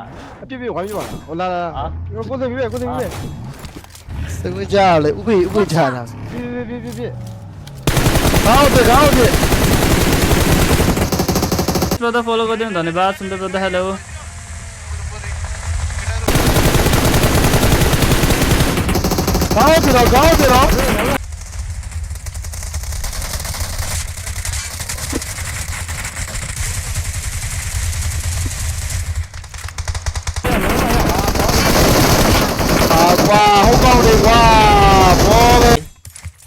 လား အပြစ်ပြစ်ဝိုင်းပြပါလားဟိုလာလာ ဟာ ကိုသိပြီကိုသိပြီ စကွကြလေဥပိဥပိချတာ ပြစ်ပြစ်ပြစ်ပြစ် ကောင်းတယ်ကောင်းတယ် brother follow गरिदिनु धन्यवाद सुन्दर brother hello ။ကောင်းတယ်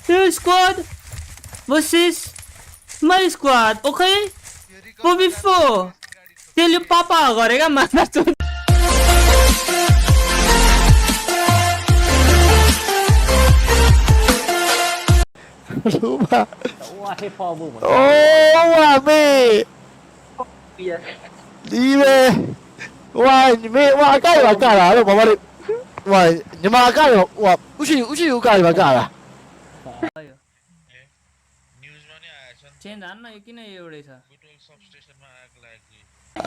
Meu squad! Vocês... My squad, ok? Por before! Dele o papo agora, ele manda tá tudo! Luma! Oh, ame! Dime! Uai, me, uai, cara, cara, vamos, vamos. ဟိုညီမကတော့ဟိုဥရှိဥရှိဥကညီမကလား Ayo. News में आया सन Chain dhan na ki nahi ore sa. Petrol सब station में आग लगी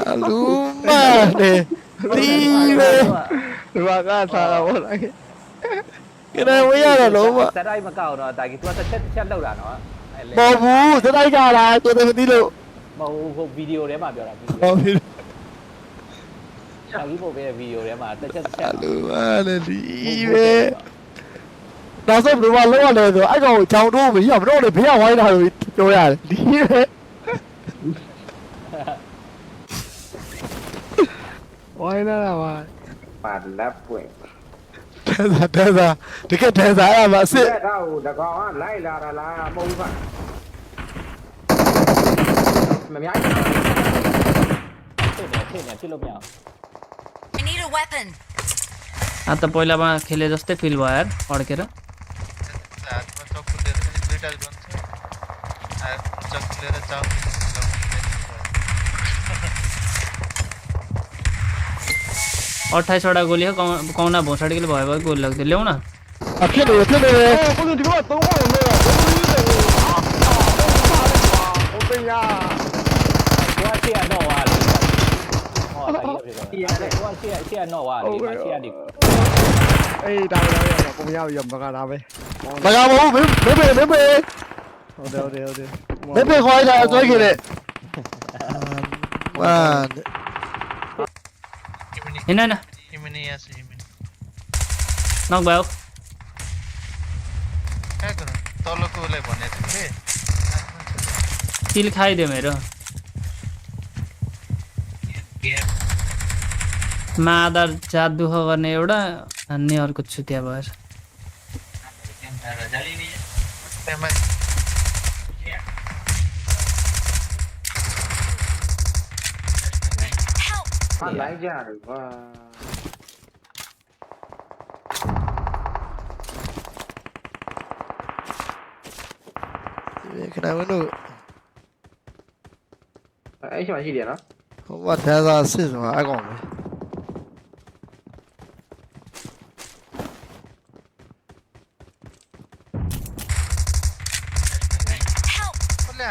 အလူမနဲ့ဒီပဲဒီမှာကစားတာပေါ့လားကနေဝေးရတော့လုံးဝစက်တိုင်းမကောက်တော့တာကြီး तू ကတစ်ချက်တစ်ချက်လောက်တာနော်အဲ့လေမဟုတ်ဘူးစတိုင်းကြတာသူတည်းမသိလို့မဟုတ်ဘူးဟိုဗီဒီယိုထဲမှာပြောတာဗီဒီယိုဟုတ်ပြီ ။နောက်ပြီးပို့ပေးတဲ့ဗီဒီယိုထဲမှာတစ်ချက်တစ်ချက်လူပါလေဒီပဲနောက်ဆုံးဘယ်မှာလောက်ရလဲဆိုတော့အဲ့ကောင်ကိုချောင်းတော့မရမတော့လေဘယ်ကဝိုင်းလာလို့ပြောရတယ်ဒီပဲဝိုင်းလာတာပါပါလက်ပွင့်တဲသာတဲသာတကယ်တဲသာအဲ့ဒါမှာအစ်စ်တက်တော့တကောင်ကလိုက်လာတာလားမဟုတ်ဘူးခမများဖြစ်နေဖြစ်လို့မရအောင် अन्त हाँ, तो पहिलामा खेले जस्तै फिल भयो यार अड्केर अठाइसवटा गोली हो कौना भोसाडीले भयो भयो गोली लाग्थ्यो ल्याउन न। 와 시야 시야 너와 니가 시야 니. Ê, đau đau đau, cùng nhau dùm bà đau đi. Bà đau bố, bé bé bé bé. Thôi đau đi, đau đi. Bé bé khoai ra tôi kìa đi. Mà. Nhìn nè. Jimenez, Jimenez. Knock bell. क्या करूँ तल को ले भने थिएँ कि तिल खाइदियो मेरो मादर जात दुःख गर्ने एउटा भन्ने अर्को छुट्या भएर Kenapa lu? Eh, masih dia, no? What the hell is this? I got me.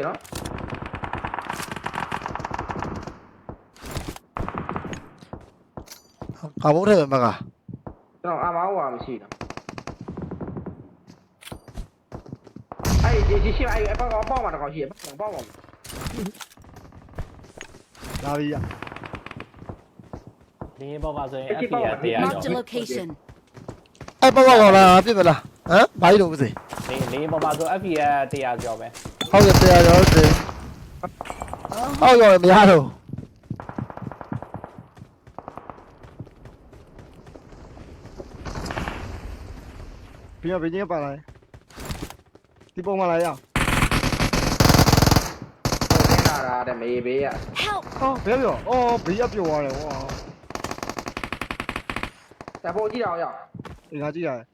ရနော်ကာဘုတ်ထဲမှာကကျွန်တော်အာမောင်းဝါမရှိတော့အဲ့ဒီဒီရှိအဲ့အပေါက်အပေါက်မှာတော့ရှိရပေါက်ပေါက်မှာဒါပြီရဒီဘောပါဆိုရင် FP ရတရား Marked a ကျော် location. အဲ့ပေါ့ပေါ့လားပြစ်မလားဟမ်ဘာလို့မသိဒီလေးဘောပါဆို FP ရတရားကျော်ပဲ ဟုတ်ကဲ့တရားရောတယ်ဟုတ်ရောမရတော့ ပြီးတော့ဘယ်ချင်းပါလာလဲဒီပုံမှန်လာရအောင် ဟုတ်ကဲ့ တာတဲ့မေးဘေးရ Help! ဟောဘယ်ပြောအော်ဘေးရပြောသွားတယ်ဟော တက်ဖို့ကြည့်တော့ရောက် ဒီငါကြည့်ရတယ်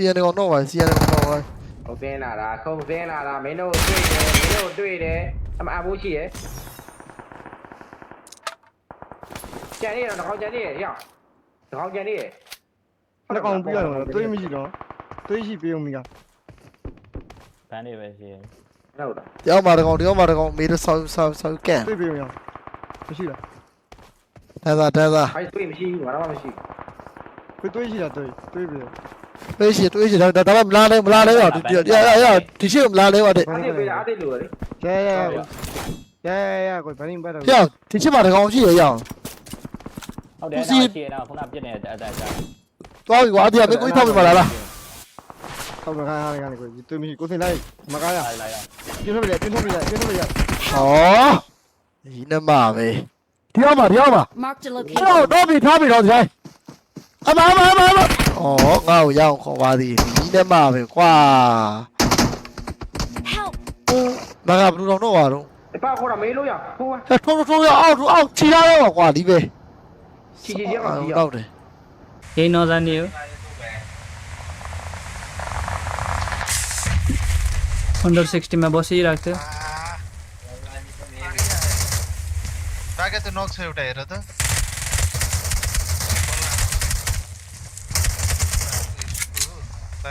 စီရနေကောင်တော့ပါစီရနေကောင်တော့ပါခုံစင်းလာတာခုံစင်းလာတာမင်းတို့တွေ့တယ်မင်းတို့တွေ့တယ်အမအဖို့ရှိရကျန်နေတော့ခေါင်းကျန်နေရရောက်ခေါင်းကျန်နေရနှစ်ကောင်ပြီးရတော့တွေးမရှိတော့တွေးရှိပြေးအောင်မီကဘန်းနေပဲရှိရင်ဟုတ်တာတယောက်မှာတကောင်တယောက်မှာတကောင်မေးတော့ဆောက်ဆောက်ဆောက်ကန်တွေးပြေးအောင်မရှိလားတန်းစားတန်းစားအဲ့တွေ့မရှိဘူးငါတော့မရှိခွေးတွေးရှိတာတွေးတွေးပြေး တွေးရှိတွေးရှိတော့ဒါမှမလားလဲမလားလဲတော့ဒီရရရဒီရှိမလားလဲပါတဲ့ ဘူးအဲ့ဒီပေးတာအဲ့ဒီလိုလေ ရဲရဲရဲရဲကိုဘာင်းပတ်တော့ ပြောဒီရှိမှာတကောင်ရှိရရအောင် ဟုတ်တယ်တော့ရှိရင်တော့ခုနပြစ်နေတဲ့အတက်ကြ သွားပြီကွာဒီကမေးကိုထောက်ပြပါလားလား ဆောက်တော့ခါခါလေးကိုတွေးမရှိကိုစင်လိုက်မကားရ လိုက်လိုက်ရ ပြင်းထုတ်ပြပြင်းထုတ်ပြပြင်းထုတ်ပြ ဟောဒီနမပဲတယောက်မှာတယောက်မှာ Marked a အဲ့ location. တော့တော့ပြီထားပြီတော့ဒီတိုင်းအမအမအမအမ ဩငါ့ကိုရအောင်ခေါ်ပါသည်ဒီနမပဲကွာ Help! မကဘလူတော်တော့ပါတော့ အပခေါ်တာမေးလို့ရဟိုက ဟဲ့ထုံးထုံးရအောင်အောင်ခြိရတော့ကွာဒီပဲ ချီချီရအောင်ကြည့်ရ တော့တယ် ဂိမ်းနော်ဇန်နေကို160 में बस ही रखते बागे त नक छ एउटा हेर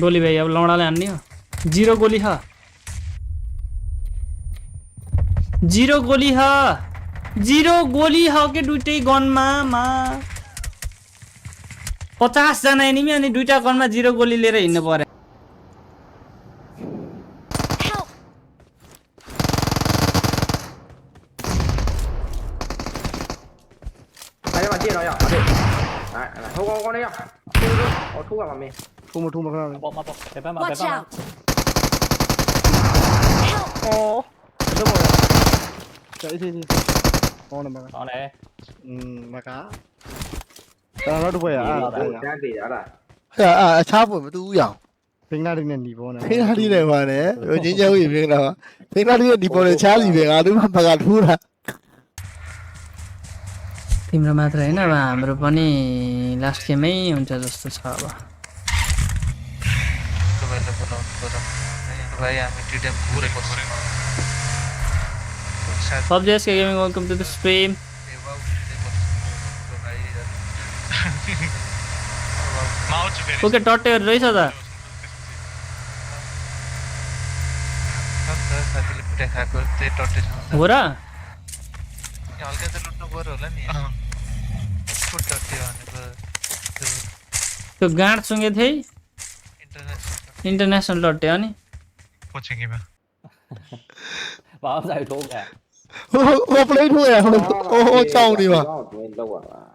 गोली भाई अब लौडाले हान्ने हो ज़ीरो गोली हा ज़ीरो गोली हा ज़ीरो गोली हा के दुटे गन मा पचासजना एनिमी अनि दुटा गन मा ज़ीरो गोली लेकर हिँड्नु पर्यो 来，先把电着呀，把这，来来，投光光这样，我出来，我出来，旁边。 ထိုးမထိုးမခဏလေးပေါ်မှာပေါ်ဘယ်ဘက်မှာဘယ် Watch ဘက်မှာ out! Help! ဩဒီလိုပေါ်ရကြာအေးအေးအေးဟောနေမှာဟောလေอืมမကဒါတော့တစ်ပွဲရအဲ့ဒါအဲ့ဒါန်းသေးရတာအဲ့ဒါအချားပေါ်မတူဘူးရအောင်ဖင်ဂါလေးနဲ့ညီပေါ်နေဖိနာလေးနဲ့ပါနဲ့ဟိုငင်းချောင်းကြီးဖိနာပါဖိနာလေးနဲ့ဒီပေါ်နဲ့ချားစီပဲငါတို့မှဘာကထိုးတာ Timbra madre, nada, pero pone las que me y un chazo esta chava. भाई आई एम टीडीएम पूरे रिकॉर्ड करे सब जेस के gaming welcome to the stream okay taught एयर रही सदा बोरा तो गांड सुंगे थे इंटरनेशनल लौटे अभी ပို့ချင်ခင်ဗျာဘာမှဆိုင်ထိုးကဟိုဟို play ထိုးရဟိုဟိုကြောင်းနေပါတော့တွင်းလောက်ပါလား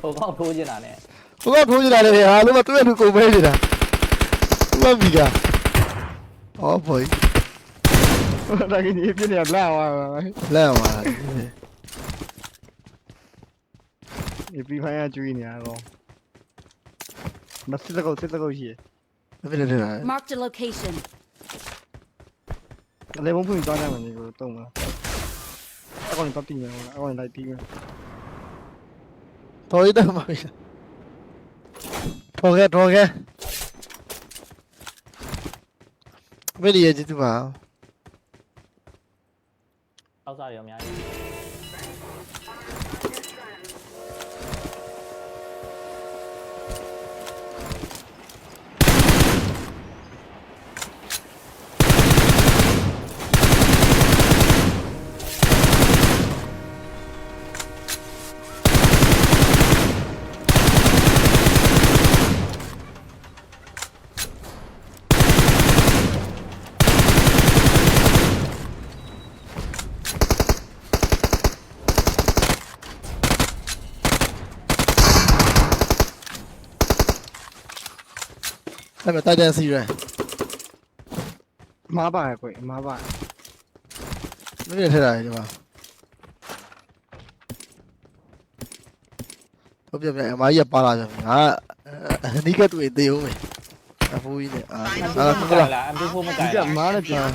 ဟိုကောင်ထိုးနေတာနဲ့ဟိုကောင်ထိုးနေတာလေဟာလို့မတွေ့လူကုန်ပဲနေတာမမီကအော် boy ဒါကင်းပြင်းရလာပါလာပါဒီပြီးဖိုင်ရကျွေးနေရတော့မစစ်တကောစစ်တကောရှိရဘယ်လိုလဲ Mark the location အလေဘုံဖွင့်သွားကြမယ်ဒီကိုတုံးမလားအကောင်တော့တင်ရအောင်အကောင်လိုက်တီးမယ်တော်ရတဲ့မှာထော်ခဲ့ထော်ခဲ့ဘယ်ရည်ကြည့်ပါအောက်စားရောအများကြီး ဆက်မယ်တိုက်တန်းစီရယ်မားပါရယ်ကွမားပါမင်းတွေထဲတာလေဒီမှာဟုတ်ပြန်ပြန်အမကြီးကပါလာပြန်ပြီငါအနီးကတူရင်တေဦးမယ်အဖိုးကြီးနဲ့အာဒါကခုလားအမ်ပီဖိုးမကြိုက်ဒီကမားနဲ့ပြန်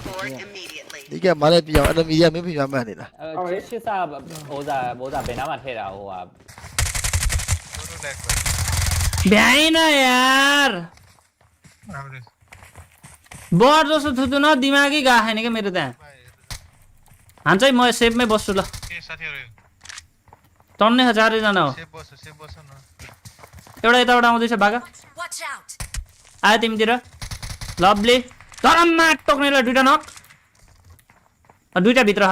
ဒီကမားနဲ့ပြန်အောင်အနမီကမင်းပြမှတ်နေတာအဲရှစ်စာဟိုစာဘောစာဘယ်နာမှာထည့်တာဟိုဟာ Bien, Nayar. बड जस्तो थुतु न दिमागै गएको छैन क्या मेरो त्यहाँ। हान्छ है म सेपमै बस्छु ल। टन्नै छ चारैजना हो। एउटा यताबाट आउँदैछ बाघा! आयो तिमीतिर। लभली तरममा टोक्नेलाई दुइटा नक दुइटा भित्र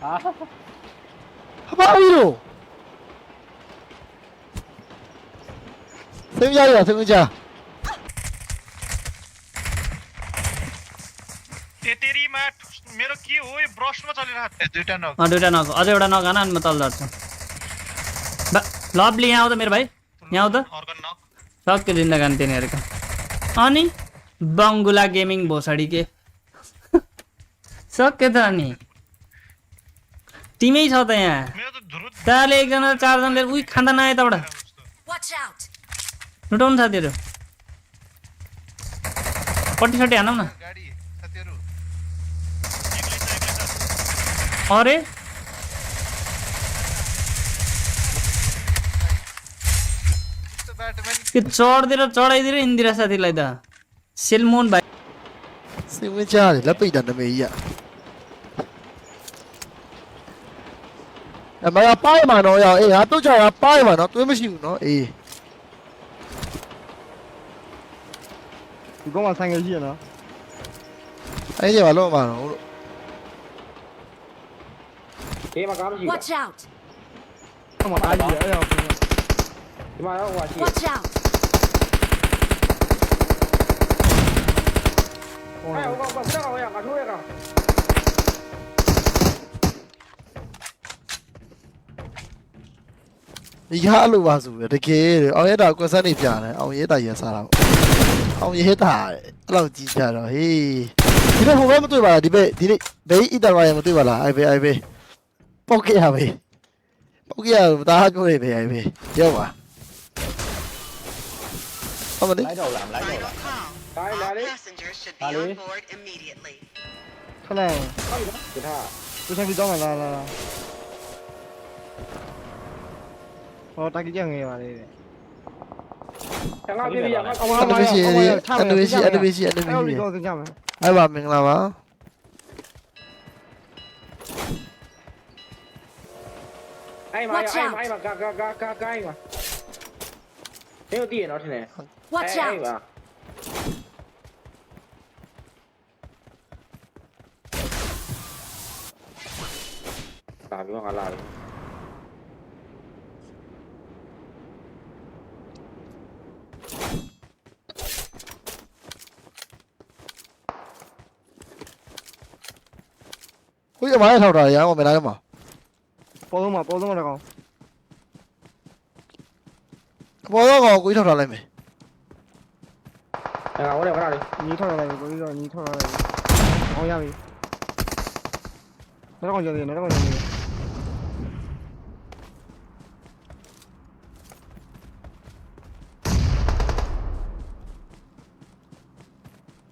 아, 하바위로. 세미자.리야 세미자 ते तेरीमा ठुस- मेरो के हो यो ब्रसमा चलिरहेको थियो दुइटा नग अँ दुइटा नग अझ एउटा नग आन अनि म तल झर्छु बा- लभली यहाँ आउँदा मेरो भाइ यहाँ आउँदा अर्को नग सक्यो जिन्दगानी तिनीहरूको अनि बङ्गुला गेमिङ भोसडी के सक्यो तो अनि टिमै छ त यहाँ चारले एकजना चारजनाले उही खाँदा नआए यताबाट लुटाउनु पट्टी पट्टिसट्टि हानौँ ना। अरे चढ़ चढ़ाई चढाइदिएर इन्दिरा साथीलाई त सेलमोन भाइ အမရပိုင်မှာတော့ရအေးဟာတော့ကြရပိုင်မှာတော့တွေးမရှိဘူးနော်အေး ဒီကောင်ကဆိုင်ငယ်ရှိရနော် အဲ့ဒီဘာလို့မှာတော့လို့ ဒီမှာကားမရှိဘူး Watch out! ဟိုမှာအားကြီးအဲ့ရော ဒီမှာတော့ဟိုရှိ Watch out! ဟို အဲ့ဟိုကောင်ကစတော့ရငါထိုးရ ဒီဟာအဲ့လိုပါဆိုရတကယ်တဲ့အောင်ရဲတာကွန်ဆန်နေပြတယ်အောင်ရဲတာရစားတာပေါ့အောင်ရဲတာတဲ့အဲ့လောက်ကြီးကြတော့ဟေးဒီနေ့ဟိုဘက်မတွေ့ပါလားဒီဘက်ဒီနေ့ဘေးအီတရာရမတွေ့ပါလားအိုင်ဘေးအိုင်ဘေးပောက်ကရဘေးပောက်ကရဒါဟာပြောနေဘေးအိုင်ဘေးရောက်ပါအမလေး လိုက်တော့လားမလိုက်တော့လား ဒါလာလေ Passengers should Allez. be on board immediately. ခဏ ဒီထား သူဆိုင်ပြီးတော့လာလာဟောတကကြီးငယ်ပါလေ 어, 딱이지 형이 말해. Anh anh biết gì anh biết gì anh biết gì anh biết gì ai bảo mình làm á ai mà ai mà ai mà ga ga ga ga ga ai mà nếu tiền nó thế này Watch out. mà làm cái bằng là ကိုရမရထောက်တာရအောင်မလားမပေါ်တော့မှာပေါ်တော့မှာတော့ဘောတော့ကောကိုထောက်ထားလိုက်မယ်ငါဟိုတယ်ခဏလေးညီထောက်လာတယ်ကိုကြီးတော့ညီထောက်လာတယ်အောင်ရပြီနောက်တော့ကြော်တယ်နောက်တော့ကြော်တယ်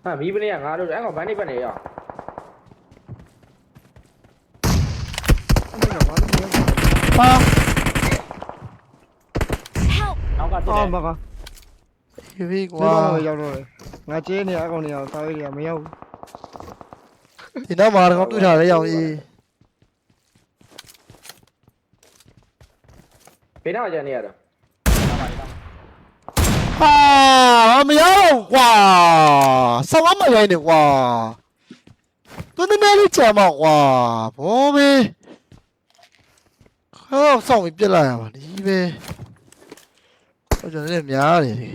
ဟာမီးပနေကငါတို့အဲ့ကောင်ဗန်းနေပတ်နေရော အဲ့ဒါဘာလို့လဲ ဟာ Help! နောက်ကတက်အော်တယ်မကဒီဘီကွာဘာရောက်တော့လဲငါကျေးနေအကောင်နေအောင်စားရည်မရောက်ဒီနောက်မှာတော့တွေ့ထားတယ်ရောင်ကြီးဘေးနားကျန်နေရတော့ဟာမရတော့ကွာဆောင်းမရိုင်းနေကွာသူနည်းနည်းလေးကြာမှာကွာဘောပဲ အော်စောင့်ပြီးပြစ်လိုက်ရပါဒီပဲဟိုကျွန်တော်လည်းများတယ်ဒီ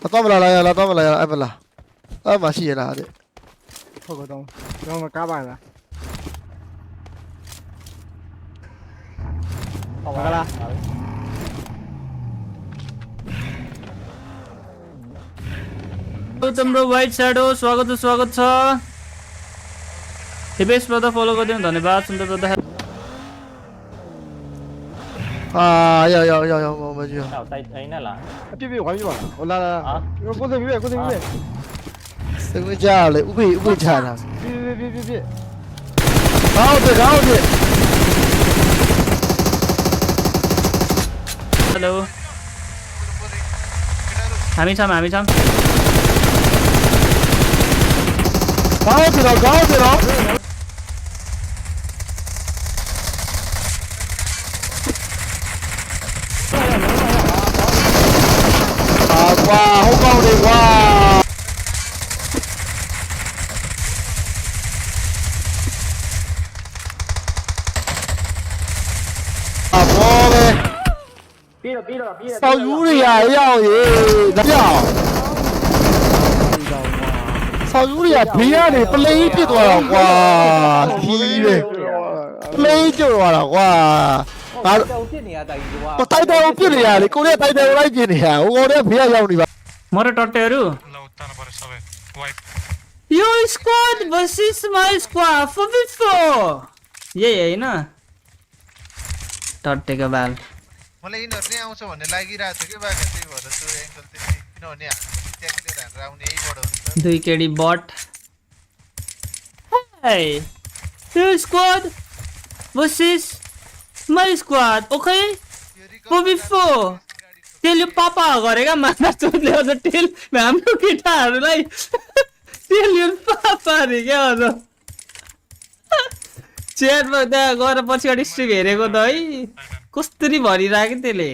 လာတော့မလာလားလာတော့မလာလားအဲ့မလားအဲ့မရှိရလားတဲ့ဟုတ်ကောတော့ကျွန်တော်ကားပါလား好玩啦！ગૌતમ ભાઈ છેડો સ્વાગત સ્વાગત છે Hipesh brother follow कर दियो धन्यवाद सुंदर ब्रदर 아, 야, 야, 야, 야, 뭐, 뭐지? 야, 我带哎那啦 삐삐 관심 마. 어, 나, 나, 아. 이거 꼬세 비벼, 꼬세 아. 비벼. 쓰고 자래, 우비, 우비 자라. 삐삐 삐삐 삐삐. 가운데, 가운데. हेलो हामी 가운데라, 가운데라. ပြီးတော့ပြီးတော့ပြီးတော့ ဆောက်ယူတွေရရောက်ရေဒါကြောင့်ဆောက်ယူတွေကဘေးကနေပလိန်ပြစ်သွားတော့ကွာခီးတယ်ပလိန်ကျွတ်သွားတော့ကွာငါ တော့ဖြစ်နေရတိုက်ကြီးကွာ တော့တိုက်တယ်ပြစ်နေရလေကိုရီးယားတိုက်တယ်လိုက်ပြစ်နေရဟိုကောင်တွေကဘေးကရောက်နေပါ मोर टट्टेहरू ल उत्तान पऱ्यो सबै वाइप यो squad versus my squad 4v4 यही होइन टट्टेको बाल मलाई यिनीहरू नै आउँछ भन्ने लागिरहेको थियो कि बाख्रा त्यही भएर त्यो एङ्गल त्यति किनभने हामी ट्याग लिएर हानेर आउने यहीबाट हुन्छ। दुई केडी बट। Hey, yo squad versus my squad okay? त्यो recover 4v4 तेल यो पापा गरेका माना चोटले अझ तेल हाम्रो केटाहरूलाई तेल यो पापा अरे क्या अझ चेयरमा त्यहाँ गएर पछाडि स्ट्रिम हेरेको त है कस्तरी भरिरहेको त्यसले।